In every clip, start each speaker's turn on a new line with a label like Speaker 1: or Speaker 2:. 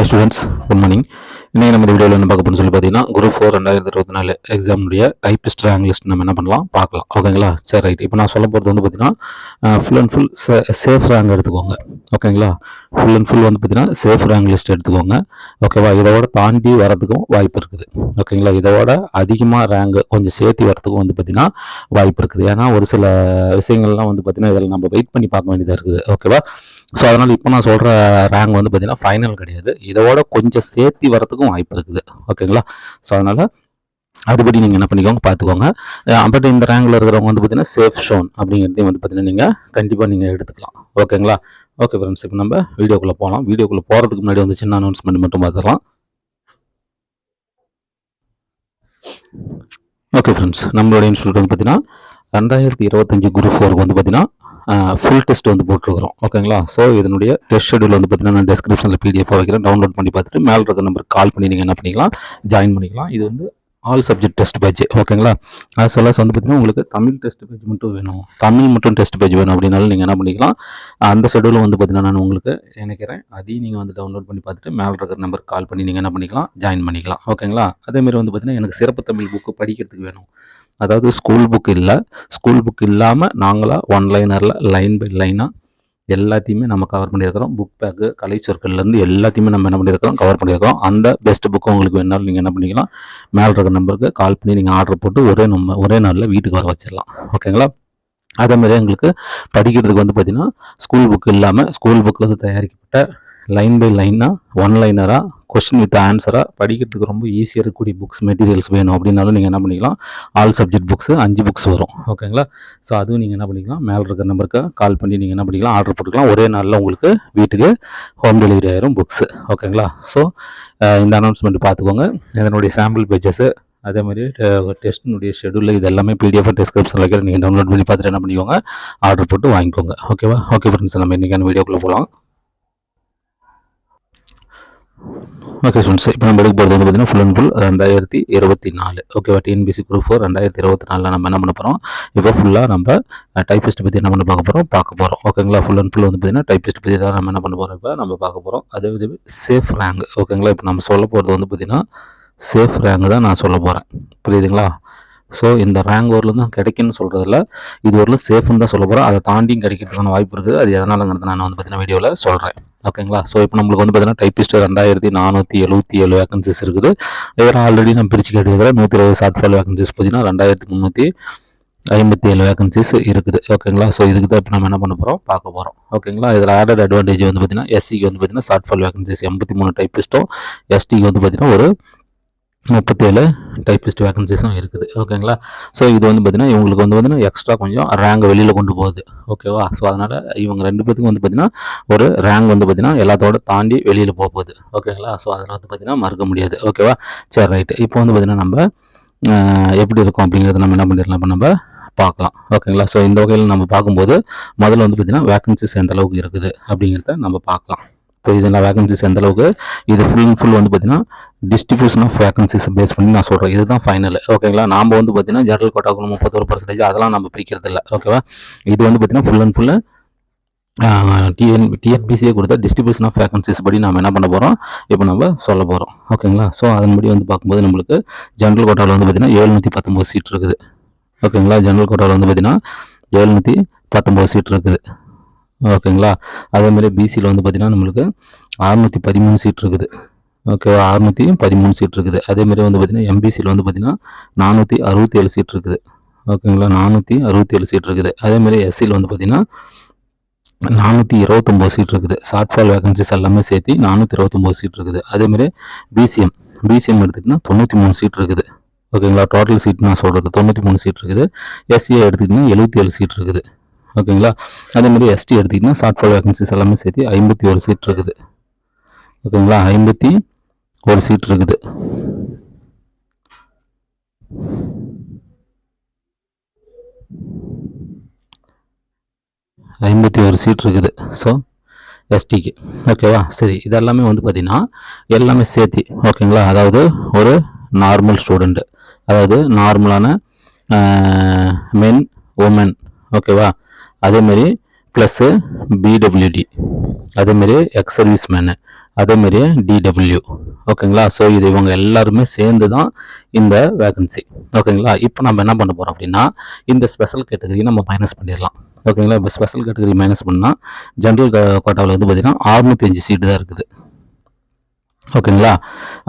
Speaker 1: Hi students good morning இன்றைக்கி நம்ம இந்த வீடியோவில் என்ன பார்க்க சொல்லி பார்த்தீங்கன்னா குரூப் ஃபோர் ரெண்டாயிரத்தி இருபத்தி நாலு எக்ஸாமுடைய டைப்பிஸ்ட் ரேங்க் லிஸ்ட் நம்ம என்ன பண்ணலாம் பார்க்கலாம். ஓகேங்களா சரி ரைட் இப்போ நான் சொல்ல போகிறது வந்து பார்த்தீங்கன்னா full and full safe rank எடுத்துக்கோங்க. ஓகேங்களா ஃபுல் அண்ட் ஃபுல் வந்து பார்த்தீங்கன்னா சேஃப் ரேங்க் லிஸ்ட் எடுத்துக்கோங்க. ஓகேவா இதோட தாண்டி வரதுக்கும் வாய்ப்பு இருக்குது. ஓகேங்களா இதோட அதிகமாக ரேங்க் கொஞ்சம் சேர்த்து வரதுக்கும் வந்து பார்த்தீங்கன்னா வாய்ப்பு இருக்குது. ஏன்னா ஒரு சில விஷயங்கள்லாம் வந்து பார்த்தீங்கன்னா இதில் நம்ம வெயிட் பண்ணி பார்க்க வேண்டியதாக இருக்குது. ஓகேவா ஸோ அதனால் இப்போ நான் சொல்கிற ரேங்க் வந்து பார்த்திங்கன்னா ஃபைனல் கிடையாது. இதோட கொஞ்சம் சேர்த்தி வரத்துக்கும் வாய்ப்பு இருக்குது. ஓகேங்களா ஸோ அதனால் அதுபடி நீங்கள் என்ன பண்ணிக்கோங்க பார்த்துக்கோங்க அப்படி இந்த ரேங்கில் இருக்கிறவங்க வந்து பார்த்தீங்கன்னா சேஃப் ஷோன் அப்படிங்கிறதையும் வந்து பார்த்தீங்கன்னா நீங்கள் கண்டிப்பாக நீங்கள் எடுத்துக்கலாம். ஓகேங்களா ஓகே ஃப்ரெண்ட்ஸ் இப்போ நம்ம வீடியோக்குள்ளே போகலாம் வீடியோக்குள்ளே போகிறதுக்கு முன்னாடி வந்து சின்ன அனௌன்ஸ்மெண்ட் மட்டும் பார்த்துக்கலாம் ஓகே ஃப்ரெண்ட்ஸ் நம்மளோட இன்ஸ்டியூட் வந்து பார்த்தீங்கன்னா ரெண்டாயிரத்தி இருபத்தஞ்சி குரூப் ஃபோருக்கு வந்து பார்த்தீங்கன்னா ஃபுல் டெஸ்ட் வந்து போட்டிருக்கிறோம். ஓகேங்களா ஸோ இதனுடைய டெஸ்ட் ஷெடியூல் வந்து பார்த்தீங்கன்னா நான் டெஸ்கிரிப்ஷனில் பிடிஎஃப் வைக்கிறேன். டவுன்லோட் பண்ணி பார்த்துட்டு மேலே இருக்க நம்பருக்கு கால் பண்ணி நீங்கள் என்ன பண்ணிக்கலாம் ஜாயின் பண்ணிக்கலாம். இது வந்து ஆல் சப்ஜெக்ட் டெஸ்ட் பேஜ் ஓகேங்களா அது சொல்ல வந்து பார்த்தீங்கன்னா உங்களுக்கு தமிழ் டெஸ்ட் பேஜ் மட்டும் வேணும். தமிழ் மட்டும் டெஸ்ட் பேஜ் வேணும் அப்படின்னாலும் நீங்கள் என்ன பண்ணிக்கலாம் அந்த ஷெடியூல் வந்து பார்த்தீங்கன்னா நான் உங்களுக்கு நினைக்கிறேன் அதையும் நீங்கள் வந்து டவுன்லோட் பண்ணி பார்த்துட்டு மேலே இருக்கிற நம்பருக்கு கால் பண்ணி நீங்கள் என்ன பண்ணிக்கலாம் ஜாயின் பண்ணிக்கலாம் ஓகேங்களா அதேமாரி வந்து பார்த்தீங்கன்னா எனக்கு சிறப்பு தமிழ் புக்கு படிக்கிறதுக்கு வேணும். அதாவது ஸ்கூல் புக் இல்லை. ஸ்கூல் புக் இல்லாமல் நாங்களாக ஒன் லைனரில் லைன் பை லைனாக எல்லாத்தையுமே நம்ம கவர் பண்ணியிருக்கிறோம். புக் பேக்கு கலை சொற்கள்லேருந்து எல்லாத்தையுமே நம்ம என்ன பண்ணியிருக்கிறோம்? கவர் பண்ணியிருக்கிறோம். அந்த பெஸ்ட் புக்கு உங்களுக்கு வேணாலும் நீங்கள் என்ன பண்ணிக்கலாம்? மேலே இருக்கிற நம்பருக்கு கால் பண்ணி நீங்கள் ஆர்டர் போட்டு ஒரே நம்ம ஒரே நாளில் வீட்டுக்கு வர வச்சிடலாம். ஓகேங்களா அதேமாதிரி எங்களுக்கு படிக்கிறதுக்கு வந்து பார்த்திங்கன்னா ஸ்கூல் புக் இல்லாமல் ஸ்கூல் புக்கில் தயாரிக்கப்பட்ட லைன் பை லைனாக ஒன் லைனராக கொஸ்டின் வித் ஆன்சராக படிக்கிறதுக்கு ரொம்ப ஈஸியாக இருக்கக்கூடிய புக்ஸ் மெட்டீரியல்ஸ் வேணும். அப்படின்னாலும் நீங்கள் என்ன பண்ணிக்கலாம்? ஆல் சப்ஜெக்ட் புக்ஸு அஞ்சு புக்ஸ் வரும். ஓகேங்களா ஸோ அதுவும் நீங்கள் என்ன பண்ணிக்கலாம்? மேலே இருக்கிற நம்பருக்கு கால் பண்ணி நீங்கள் என்ன பண்ணிக்கலாம்? ஆர்டர் போட்டுக்கலாம். ஒரே நாளில் உங்களுக்கு வீட்டுக்கு ஹோம் டெலிவரி ஆயிரும் புக்ஸு ஓகேங்களா ஸோ இந்த அனௌன்ஸ்மெண்ட் பார்த்துக்கோங்க. இதனுடைய சாம்பிள் பேஜஸ்ஸு அதே மாதிரி டெஸ்ட்டினுடைய ஷெடியூல் இது எல்லாமே பிடிஎஃப் டிஸ்கிரிப்ஷனில் வைக்கிற நீங்கள் டவுன்லோட் பண்ணி பார்த்துட்டு என்ன பண்ணிக்கோங்க? ஆர்டர் போட்டு வாங்கிக்கோங்க. ஓகேவா ஓகே ஃப்ரெண்ட்ஸ் நம்ம இன்றைக்கான வீடியோக்குள்ளே போகலாம். ஓகே ஸ்டூடெண்ட்ஸ் இப்போ நம்ம எடுக்க போகிறது வந்து பார்த்தீங்கன்னா ஃபுல் அண்ட் ஃபுல் ரெண்டாயிரத்தி இருபத்தி நாலு. ஓகேவா டிஎன்பிசி குரூப் ஃபோர் ரெண்டாயிரத்தி இருபத்தி நாலில் நம்ம என்ன பண்ண போகிறோம் இப்போ ஃபுல்லாக நம்ம டைப்பிஸ்ட் பற்றி என்ன பண்ண பார்க்க போகிறோம் பார்க்க போகிறோம் ஓகேங்களா ஃபுல் அண்ட் ஃபுல் வந்து பார்த்தீங்கன்னா டைப்பிஸ்ட் பற்றி தான் நம்ம என்ன பண்ண போகிறோம் இப்போ நம்ம பார்க்க போகிறோம் அதே இது சேஃப் ரேங்க் ஓகேங்களா இப்போ நம்ம சொல்ல போகிறது வந்து பார்த்தீங்கன்னா சேஃப் ரேங்க் தான் நான் சொல்ல போகிறேன் புரியுதுங்களா? ஸோ இந்த ரேங்க் ஓரில் தான் கிடைக்குன்னு சொல்கிறதில்ல இது ஒரு சேஃப்னு தான் சொல்ல போகிறோம் அதை தாண்டியும் கிடைக்கிறதுக்கான வாய்ப்பு இருக்குது. அது எதனாலங்கிறது நான் வந்து பார்த்தீங்கன்னா வீடியோவில் சொல்கிறேன் ஓகேங்களா ஸோ இப்போ நம்மளுக்கு வந்து பார்த்தீங்கன்னா டைப்பிஸ்ட் ரெண்டாயிரத்தி நானூற்றி எழுபத்தி ஏழு வேகன்சிஸ் இருக்குது. இதில் ஆல்ரெடி நம்ம பிரித்து கேட்டுக்கிறேன் நூற்றி இருபது ஷார்ட் ஃபைல் வேகன்சிஸ் பார்த்தீங்கன்னா ரெண்டாயிரத்தி முந்நூற்றி ஐம்பத்தி ஏழு வேகன்சிஸ் இருக்குது. ஓகேங்களா ஸோ இதுக்கு தான் இப்போ நம்ம என்ன பண்ண போகிறோம் பார்க்க போகிறோம் ஓகேங்களா இதில் ஆடட் அட்வான்டேஜ் வந்து பார்த்தீங்கன்னா எஸ்சிக்கு வந்து பார்த்தீங்கன்னா ஷார்ட் ஃபால் வேகன்சிஸ் எண்பத்தி மூணு டைப்பிஸ்ட்டும் எஸ்டிக்கு வந்து பார்த்தீங்கன்னா ஒரு முப்பத்தேழு டைப்பிஸ்ட் வேகன்சிஸும் இருக்குது. ஓகேங்களா ஸோ இது வந்து பார்த்திங்கன்னா இவங்களுக்கு வந்து பார்த்தீங்கன்னா எக்ஸ்ட்ரா கொஞ்சம் ரேங்க் வெளியில் கொண்டு போகுது. ஓகேவா ஸோ அதனால் இவங்க ரெண்டு பேத்துக்கும் வந்து பார்த்திங்கன்னா ஒரு ரேங்க் வந்து பார்த்திங்கன்னா எல்லாத்தோட தாண்டி வெளியில் போக போகுது. ஓகேங்களா ஸோ அதில் வந்து பார்த்திங்கன்னா மறுக்க முடியாது. ஓகேவா சரி ரைட்டு இப்போ வந்து பார்த்திங்கன்னா நம்ம எப்படி இருக்கும் அப்படிங்கிறத நம்ம என்ன பண்ணிடலாம்? இப்போ நம்ம பார்க்கலாம். ஓகேங்களா ஸோ இந்த வகையில் நம்ம பார்க்கும்போது முதல்ல வந்து பார்த்திங்கன்னா வேகன்சிஸ் எந்த அளவுக்கு இருக்குது அப்படிங்கிறத நம்ம பார்க்கலாம். இப்போ இதெல்லாம் வேகன்சிஸ் எந்த அளவுக்கு? இது ஃபுல் அண்ட் ஃபுல் வந்து பார்த்தீங்கன்னா டிஸ்ட்ரிபியூஷன் ஆஃப் வேகன்சிஸ் பேஸ் பண்ணி நான் சொல்கிறேன் இதுதான் ஃபைனல் ஓகேங்களா நாம் வந்து பார்த்தீங்கன்னா ஜெனரல் கோட்டாக்கு முப்பத்தொரு பர்சன்டேஜ் அதெல்லாம் நம்ம பிரிக்கிறது இல்லை ஓகேவா இது வந்து பார்த்தீங்கன்னா ஃபுல் அண்ட் ஃபுல்லு டிஎன் டிஎன்பிசியை கொடுத்த டிஸ்ட்ரிபியூஷன் ஆஃப் வேகன்சிஸ் படி நம்ம என்ன பண்ண போகிறோம் இப்போ நம்ம சொல்ல போகிறோம் ஓகேங்களா ஸோ அதன்படி வந்து பார்க்கும்போது நம்மளுக்கு ஜென்ரல் கோட்டாவில் வந்து பார்த்திங்கன்னா எழுநூற்றி பத்தொம்பது சீட் இருக்குது. ஓகேங்களா ஜென்ரல் கோட்டாவில் வந்து பார்த்திங்கன்னா ஏழுநூற்றி பத்தொம்பது சீட் இருக்குது. ஓகேங்களா? அதேமாதிரி பிசியில் வந்து பார்த்திங்கன்னா நம்மளுக்கு அறுநூற்றி பதிமூணு சீட் இருக்குது. ஓகேவா அறுநூற்றி பதிமூணு சீட் இருக்குது. அதேமாதிரி வந்து பார்த்திங்கன்னா எம்பிசியில் வந்து பார்த்திங்கன்னா நானூற்றி அறுபத்தி ஏழு சீட் இருக்குது. ஓகேங்களா? நானூற்றி அறுபத்தி ஏழு சீட் இருக்குது அதேமாதிரி எஸ்சியில் வந்து பார்த்திங்கன்னா நானூற்றி இருபத்தொம்போது சீட் இருக்குது. ஷார்ட் ஃபால் வேகன்சிஸ் எல்லாமே சேர்த்து நானூற்றி இருபத்தொம்போது சீட் இருக்குது. அதேமாதிரி பிசிஎம் பிசிஎம் எடுத்துக்கிட்டிங்கன்னா தொண்ணூற்றி மூணு சீட் இருக்குது. ஓகேங்களா? டோட்டல் சீட் நான் சொல்கிறது தொண்ணூற்றி மூணு சீட் இருக்குது. எஸ்சியை எடுத்துக்கிட்டிங்கன்னா எழுபத்தி ஏழு சீட் இருக்குது. ஓகேங்களா? அதே மாதிரி எஸ்டி எடுத்திங்கன்னா ஷார்ட் ஃபால் வேகன்சிஸ் எல்லாமே சேர்த்து ஐம்பத்தி ஒரு சீட் இருக்குது. ஓகேங்களா? ஐம்பத்தி ஒரு சீட் இருக்குது. ஐம்பத்தி ஒரு சீட் இருக்குது ஸோ எஸ்டிக்கு ஓகேவா சரி இதெல்லாமே வந்து பார்த்திங்கன்னா எல்லாமே சேர்த்து ஓகேங்களா? அதாவது ஒரு நார்மல் ஸ்டூடெண்ட்டு அதாவது நார்மலான மென் உமன் ஓகேவா அதேமாரி ப்ளஸ்ஸு பிடபிள்யூடி அதேமாரி எக்ஸ் சர்வீஸ் மேனு அதேமாரி டிடபிள்யூ ஓகேங்களா? ஸோ இது இவங்க எல்லாருமே சேர்ந்து தான் இந்த வேகன்சி ஓகேங்களா? இப்போ நம்ம என்ன பண்ண போகிறோம் அப்படின்னா இந்த ஸ்பெஷல் கேட்டகரி நம்ம மைனஸ் பண்ணிடலாம். ஓகேங்களா? இப்போ ஸ்பெஷல் கேட்டகரி மைனஸ் பண்ணால் ஜென்ரல் கோட்டாவில் வந்து பார்த்திங்கன்னா அறுநூத்தி அஞ்சு சீட்டு தான் இருக்குது. ஓகேங்களா?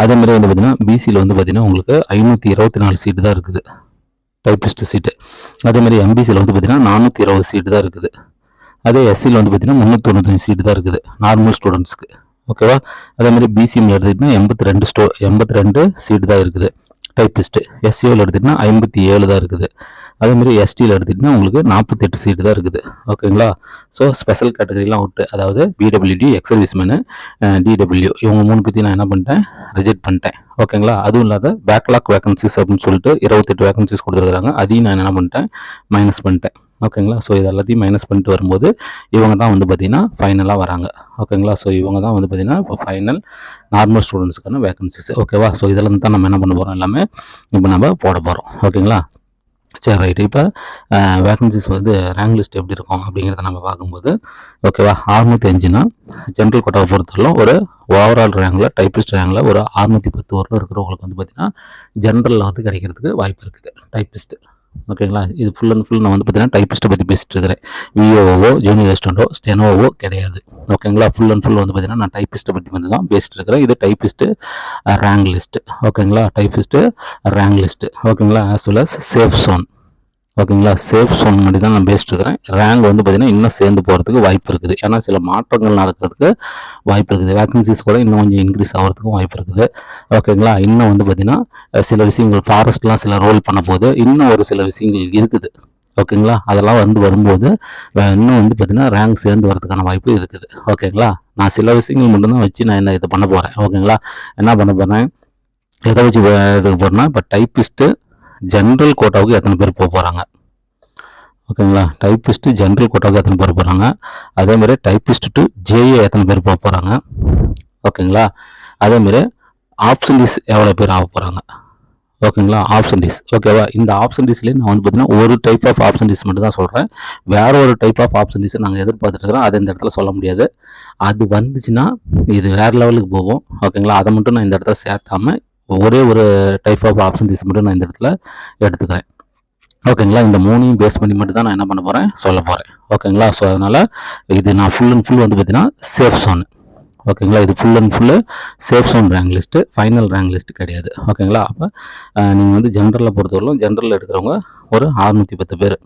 Speaker 1: அதேமாதிரி வந்து பார்த்தீங்கன்னா பிசியில் வந்து பார்த்திங்கன்னா உங்களுக்கு ஐநூற்றி இருபத்தி நாலு சீட்டு தான் இருக்குது. டைப்பிஸ்ட் சீட்டு அதே மாதிரி எம்பிசியில் வந்து பார்த்தீங்கன்னா நானூற்றி இருபது சீட்டு தான் இருக்குது. அதே எஸ்சியில் வந்து பார்த்தீங்கன்னா முந்நூற்றி தொண்ணூத்தஞ்சு சீட்டு தான் இருக்குது நார்மல் ஸ்டூடெண்ட்ஸ்க்கு ஓகேவா அதே மாதிரி பிசிஎம்ல எடுத்துக்கிட்டிங்கன்னா எண்பத்தி ரெண்டு ஸ்டோ எண்பத்தி ரெண்டு சீட்டு தான் இருக்குது டைப்பிஸ்ட்டு எஸ்சிஓவில் எடுத்துக்கிட்டிங்கன்னா ஐம்பத்தி ஏழு தான் இருக்குது. அதேமாதிரி எஸ்டியில் எடுத்துக்கிட்டிங்கன்னா உங்களுக்கு நாற்பத்தெட்டு சீட்டு தான் இருக்குது. ஓகேங்களா ஸோ ஸ்பெஷல் கேட்டகரிலாம் விட்டு அதாவது பிடபிள்யூடி எக்ஸர்வீஸ் மேனு டிடபிள்யூ இவங்க மூணு பற்றி நான் என்ன பண்ணிட்டேன் ரிஜெக்ட் பண்ணிட்டேன். ஓகேங்களா அதுவும் இல்லாத பேக்லாக் வேகன்சிஸ் அப்படின்னு சொல்லிட்டு இருபத்தெட்டு வேகன்சிஸ் கொடுத்துருக்காங்க அதையும் நான் என்ன பண்ணிட்டேன் மைனஸ் பண்ணிட்டேன். ஓகேங்களா ஸோ இது எல்லாத்தையும் மைனஸ் பண்ணிட்டு வரும்போது இவங்க தான் வந்து பார்த்திங்கன்னா ஃபைனலாக வராங்க. ஓகேங்களா ஸோ இவங்க தான் வந்து பார்த்திங்கன்னா இப்போ ஃபைனல் நார்மல் ஸ்டூடெண்ட்ஸுக்கான வேகன்சிஸ் ஓகேவா ஸோ இதில் தான் நம்ம என்ன பண்ண போகிறோம் எல்லாமே இப்போ நம்ம போட போகிறோம் ஓகேங்களா சரி ரைட் இப்போ வேகன்சிஸ் வந்து ரேங்க் லிஸ்ட் எப்படி இருக்கும் அப்படிங்கிறத நம்ம பார்க்கும்போது ஓகேவா அறுநூற்றி அஞ்சுனா ஜென்ரல் கோட்டாவை பொறுத்தவரைக்கும் ஒரு ஓவரால் ரேங்கில் டைப்பிஸ்ட் ரேங்கில் ஒரு அறுநூற்றி பத்து வரலும் இருக்கிறவங்களுக்கு வந்து பார்த்திங்கன்னா ஜென்ரலில் வந்து கிடைக்கிறதுக்கு வாய்ப்பு இருக்குது. டைப்பிஸ்ட்டு ஓகேங்களா? இது ஃபுல் அண்ட் ஃபுல் நான் வந்து பார்த்தீங்கன்னா டைப்பிஸ்ட்டை பற்றி பேசிட்டு இருக்கிறேன். விஓஓ ஜூனியர் அசிஸ்டண்ட்டோ ஸ்டெனோவோ கிடையாது. ஓகேங்களா? ஃபுல் அண்ட் ஃபுல் வந்து பார்த்தீங்கன்னா நான் டைப்பிஸ்ட்டை பற்றி வந்து தான் பேசிட்டு இருக்கிறேன். இது டைப்பிஸ்ட்டு ரேங்க் லிஸ்ட்டு ஓகேங்களா? டைப்பிஸ்ட்டு ரேங்க் லிஸ்ட்டு ஓகேங்களா? As well as safe zone ஓகேங்களா? சேஃப் சோன் மாதிரி தான் நான் பேஸ்ட் இருக்கிறேன். ரேங்க் வந்து பார்த்தீங்கன்னா இன்னும் சேர்ந்து போகிறதுக்கு வாய்ப்பு இருக்குது. ஏன்னா சில மாற்றங்கள் நடக்கிறதுக்கு வாய்ப்பு இருக்குது. வேக்கன்சிஸ் கூட இன்னும் கொஞ்சம் இன்க்ரீஸ் ஆகிறதுக்கும் வாய்ப்பு இருக்குது. ஓகேங்களா? இன்னும் வந்து பார்த்திங்கன்னா சில விஷயங்கள் ஃபாரஸ்ட்லாம் சில ரோல் பண்ண போது இன்னும் ஒரு சில விஷயங்கள் இருக்குது. ஓகேங்களா? அதெல்லாம் வந்து வரும்போது இன்னும் வந்து பார்த்தீங்கன்னா ரேங்க் சேர்ந்து வரதுக்கான வாய்ப்பு இருக்குது. ஓகேங்களா? நான் சில விஷயங்கள் மட்டும்தான் வச்சு நான் என்ன இது பண்ண போகிறேன் ஓகேங்களா? என்ன பண்ண போகிறேன் எதை வச்சு இதுக்கு போகிறேன்னா இப்போ டைப்பிஸ்ட்டு ஜென்ரல் கோட்டாவுக்கு எத்தனை பேர் போக போகிறாங்க ஓகேங்களா டைப்பிஸ்ட்டு ஜென்ரல் கோட்டாவுக்கு எத்தனை பேர் போகிறாங்க அதேமாதிரி டைப்பிஸ்ட் டு ஜேஏ எத்தனை பேர் போக போகிறாங்க ஓகேங்களா அதேமாதிரி ஆப்ஷன்டிஸ் எவ்வளோ பேர் ஆக போகிறாங்க ஓகேங்களா ஆப்ஷன்டிஸ் ஓகேவா இந்த ஆப்ஷன்டிஸ்லேயே நான் வந்து பார்த்தீங்கன்னா ஒரு டைப் ஆஃப் ஆப்ஷன்டிஸ் மட்டும் தான் சொல்கிறேன் வேற ஒரு டைப் ஆஃப் ஆப்ஷன்டிஸை நாங்கள் எதிர்பார்த்துருக்குறோம் அது அதை இந்த இடத்துல சொல்ல முடியாது. அது வந்துச்சுன்னா இது வேறு லெவலுக்கு போகும். ஓகேங்களா அதை மட்டும் நான் இந்த இடத்துல சேர்த்தாமல் ஒரே ஒரு டைப் ஆஃப் ஆப்ஷன் தீஸ் மட்டும் நான் இந்த இடத்துல எடுத்துக்கிறேன். ஓகேங்களா இந்த மூணையும் பேஸ் பண்ணி மட்டும் தான் நான் என்ன பண்ண போகிறேன் சொல்ல போகிறேன் ஓகேங்களா ஸோ அதனால் இது நான் ஃபுல் அண்ட் ஃபுல் வந்து பார்த்தீங்கன்னா சேஃப் சோன் ஓகேங்களா இது full and full safe zone rank list final rank list கிடையாது. ஓகேங்களா அப்போ நீங்கள் வந்து ஜென்ரலில் பொறுத்தவரைக்கும் ஜென்ரலில் எடுக்கிறவங்க ஒரு அறுநூற்றி பத்து பேர்.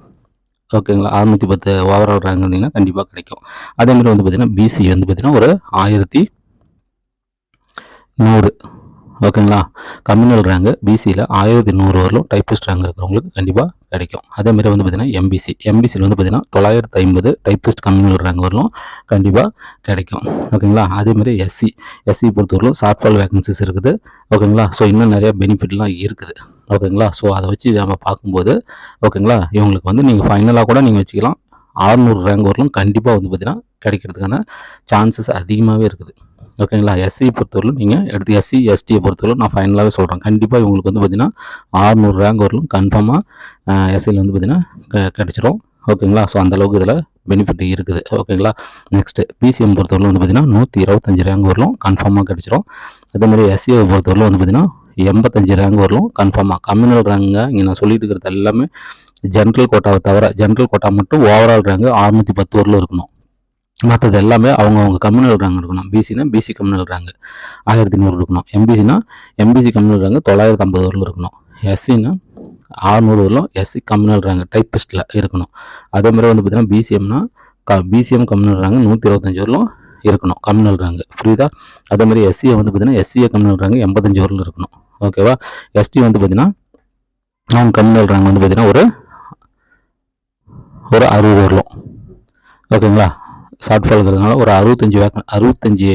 Speaker 1: ஓகேங்களா அறுநூற்றி பத்து ஓவரால் ரேங்க் வந்தீங்கன்னா கண்டிப்பாக கிடைக்கும். அதேமாதிரி வந்து பார்த்திங்கன்னா பிசி வந்து பார்த்திங்கன்னா ஒரு ஆயிரத்தி நூறு. ஓகேங்களா? கம்யூனல் ரேங்கு பிசியில் ஆயிரத்தி நூறு வரலும் டைப்பிஸ்ட் ரேங்க் இருக்கிறவங்களுக்கு கண்டிப்பாக கிடைக்கும். அதேமாதிரி வந்து பார்த்திங்கன்னா எம்பிசி எம்பிசியில் வந்து பார்த்திங்கன்னா தொள்ளாயிரத்து ஐம்பது டைப்பிஸ்ட் கம்யூனல் ரேங்க் வரலும் கண்டிப்பாக கிடைக்கும். ஓகேங்களா? அதேமாதிரி எஸ்சி எஸ்சி பொறுத்தவரைக்கும் ஷார்ட்ஃபால் வேகன்சிஸ் இருக்குது. ஓகேங்களா? ஸோ இன்னும் நிறையா பெனிஃபிட்லாம் இருக்குது. ஓகேங்களா? ஸோ அதை வச்சு நம்ம பார்க்கும்போது ஓகேங்களா? இவங்களுக்கு வந்து நீங்கள் ஃபைனலாக கூட நீங்கள் வச்சுக்கலாம். ஆறுநூறு ரேங்க் வரலும் கண்டிப்பாக வந்து பார்த்திங்கன்னா கிடைக்கிறதுக்கான சான்சஸ் அதிகமாகவே இருக்குது. ஓகேங்களா? எஸ்சி பொறுத்தவரைக்கும் நீங்கள் எடுத்து எஸ்சி எஸ்டியை பொறுத்தவரைக்கும் நான் ஃபைனலாகவே சொல்கிறேன் கண்டிப்பாக இவங்களுக்கு வந்து பார்த்திங்கன்னா ஆறுநூறு ரேங்க் வரலும் கன்ஃபார்மாக எஸ்சியில் வந்து பார்த்திங்கன்னா கிடச்சிரும். ஓகேங்களா? ஸோ அந்தளவுக்கு இதில் பெனிஃபிட் இருக்குது. ஓகேங்களா? நெக்ஸ்ட்டு பிசிஎம் பொறுத்தவரைக்கும் வந்து பார்த்திங்கன்னா நூற்றி இருபத்தஞ்சி ரேங்க் வரலும் கன்ஃபார்மாக கிடச்சிரும். அதேமாதிரி எஸ்சியை பொறுத்தவரைக்கும் வந்து பார்த்திங்கன்னா எண்பத்தஞ்சு ரேங்க் வரலும் கன்ஃபார்மாக கம்யூனல் ரேங்க இங்கே நான் சொல்லிட்டு இருக்கிறது எல்லாமே ஜென்ரல் கோட்டாவை தவிர ஜென்ரல் கோட்டா மட்டும் ஓவரால் ரேங்கு அறுநூற்றி பத்து வரலும் இருக்கணும். மற்றது எல்லாமே அவங்கவுங்க கம்யூனல் ரேங்க் இருக்கணும். பிசினா பிசி கம்யூனல் ரேங்க் ஆயிரத்தி நூறு இருக்கணும் எம்பிசினா எம்பிசி கம்யூனல் ரேங்க் தொள்ளாயிரத்தி ஐம்பது வரலும் இருக்கணும். எஸ்சினா ஆறுநூறு வரலும் எஸ்சி கம்யூனல் ரேங்க் டைப்பிஸ்ட்டில் இருக்கணும். அதே மாதிரி வந்து பார்த்திங்கன்னா பிசிஎம்னா க பிசிஎம் கம்யூனல் ரேங்க் நூற்றி இருபத்தஞ்சி வரலும் இருக்கணும். கம்யூனல் ரேங்க் புரியுதா அதே மாதிரி எஸ்சியை வந்து பார்த்திங்கன்னா எஸ்சிஏ கம்யூனல் ரேங்க் எண்பத்தஞ்சு வரலும் இருக்கணும். ஓகேவா எஸ்டி வந்து பார்த்திங்கன்னா அவங்க கம்யூனல் ரேங்க் வந்து பார்த்திங்கன்னா ஒரு ஒரு அறுபது வரலும். ஓகேங்களா ஷார்ட் ஃபால்ங்கிறதுனால ஒரு அறுபத்தஞ்சி வேக்கன் அறுபத்தஞ்சி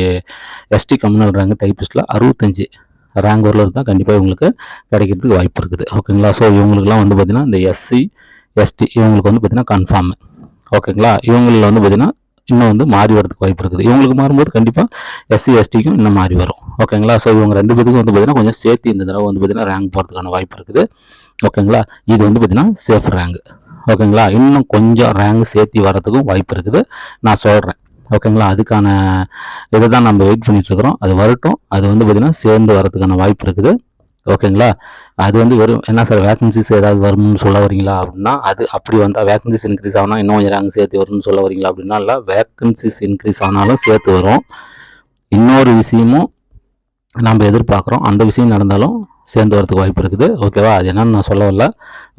Speaker 1: எஸ்டி கம்யூனல் ரேங்க் டைப்பிஸ்ட்டில் அறுபத்தஞ்சி ரேங்க் வரல இருந்தால் கண்டிப்பாக இவங்களுக்கு கிடைக்கிறதுக்கு வாய்ப்பு இருக்குது. ஓகேங்களா ஸோ இவங்களுக்குலாம் வந்து பார்த்திங்கன்னா இந்த எஸ்சி எஸ்டி இவங்களுக்கு வந்து பார்த்திங்கன்னா கன்ஃபார்மு ஓகேங்களா இவங்களில் வந்து பார்த்திங்கன்னா இன்னும் வந்து மாறி வரதுக்கு வாய்ப்பு இருக்குது. இவங்களுக்கு மாறும்போது கண்டிப்பாக எஸ்சி எஸ்டிக்கும் இன்னும் மாறி வரும். ஓகேங்களா ஸோ இவங்க ரெண்டு பேத்துக்கும் வந்து பார்த்திங்கன்னா கொஞ்சம் சேர்த்து இந்த தடவை வந்து பார்த்திங்கன்னா ரேங்க் போகிறதுக்கான வாய்ப்பு இருக்குது. ஓகேங்களா இது வந்து பார்த்திங்கன்னா சேஃப் ரேங்க் ஓகேங்களா? இன்னும் கொஞ்சம் ரேங்க் சேர்த்தி வரதுக்கும் வாய்ப்பு இருக்குது. நான் சொல்கிறேன் ஓகேங்களா? அதுக்கான இதை தான் நம்ம வெயிட் பண்ணிகிட்ருக்குறோம் அது வரட்டும். அது வந்து பார்த்திங்கன்னா சேர்ந்து வரதுக்கான வாய்ப்பு இருக்குது. ஓகேங்களா? அது வந்து வெறும் என்ன சார் வேகன்சிஸ் ஏதாவது வரும்னு சொல்ல வரீங்களா அப்படின்னா அது அப்படி வந்தால் வேகன்சிஸ் இன்க்ரீஸ் ஆகுனா இன்னும் கொஞ்சம் ரேங்க் சேர்த்து வரும்னு சொல்ல வரீங்களா அப்படின்னா இல்லை வேகன்சிஸ் இன்க்ரீஸ் ஆனாலும் சேர்த்து வரும். இன்னொரு விஷயமும் நம்ம எதிர்பார்க்குறோம். அந்த விஷயம் நடந்தாலும் சேர்ந்து வரதுக்கு வாய்ப்பு இருக்குது. ஓகேவா அது என்னன்னு நான் சொல்ல வரல.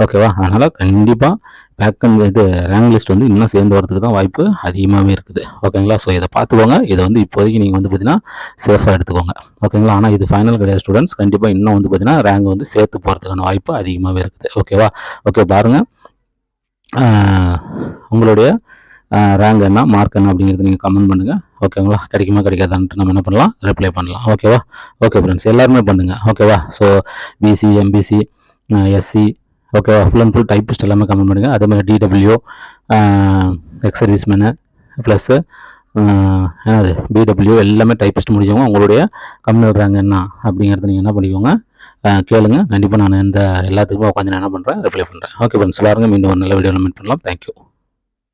Speaker 1: ஓகேவா அதனால் கண்டிப்பாக பேக்கன் இது ரேங்க் லிஸ்ட் வந்து இன்னும் சேர்ந்து வரதுக்கு தான் வாய்ப்பு அதிகமாகவே இருக்குது. ஓகேங்களா ஸோ இதை பார்த்துக்கோங்க. இதை வந்து இப்போதைக்கு நீங்கள் வந்து பார்த்தீங்கன்னா சேஃபாக எடுத்துக்கோங்க. ஓகேங்களா ஆனால் இது ஃபைனல் கிடையாது ஸ்டூடெண்ட்ஸ் கண்டிப்பாக இன்னும் வந்து பார்த்தீங்கன்னா ரேங்க் வந்து சேர்த்து போகிறதுக்கான வாய்ப்பு அதிகமாகவே இருக்குது. ஓகேவா ஓகே பாருங்கள் உங்களுடைய ரேங்க் என்ன? மார்க் என்ன? அப்படிங்கிறது நீங்கள் கமெண்ட் பண்ணுங்கள் ஓகேங்களா? கிடைக்குமா கிடைக்காதான்ட்டு நம்ம என்ன பண்ணலாம்? ரிப்ளை பண்ணலாம். ஓகேவா? ஓகே ஃப்ரெண்ட்ஸ் எல்லாருமே பண்ணுங்கள் ஓகேவா? ஸோ பிசி எம்பிசி எஸ்சி ஓகேவா? ஃபுல் அண்ட் ஃபுல் டைப்பிஸ்ட் எல்லாமே கமெண்ட் பண்ணுங்கள் அதே மாதிரி டிடபிள்யூ எக்ஸ் சர்வீஸ்மேனு ப்ளஸ்ஸு என்னது? பிடபிள்யூ எல்லாமே டைப்பிஸ்ட் முடிஞ்சவங்க உங்களுடைய கம்மி விடுறாங்க என்ன அப்படிங்கிறத நீங்கள் என்ன பண்ணிக்கோங்க. கேளுங்க. கண்டிப்பாக நான் இந்த எல்லாத்துக்குமே உட்காந்து நான் என்ன பண்ணுறேன் ரிப்ளை பண்ணுறேன் ஓகே ஃப்ரெண்ட்ஸ் எல்லாருங்க மீண்டும் ஒரு நல்ல வீடியோவில் மீட் பண்ணலாம். தேங்க்யூ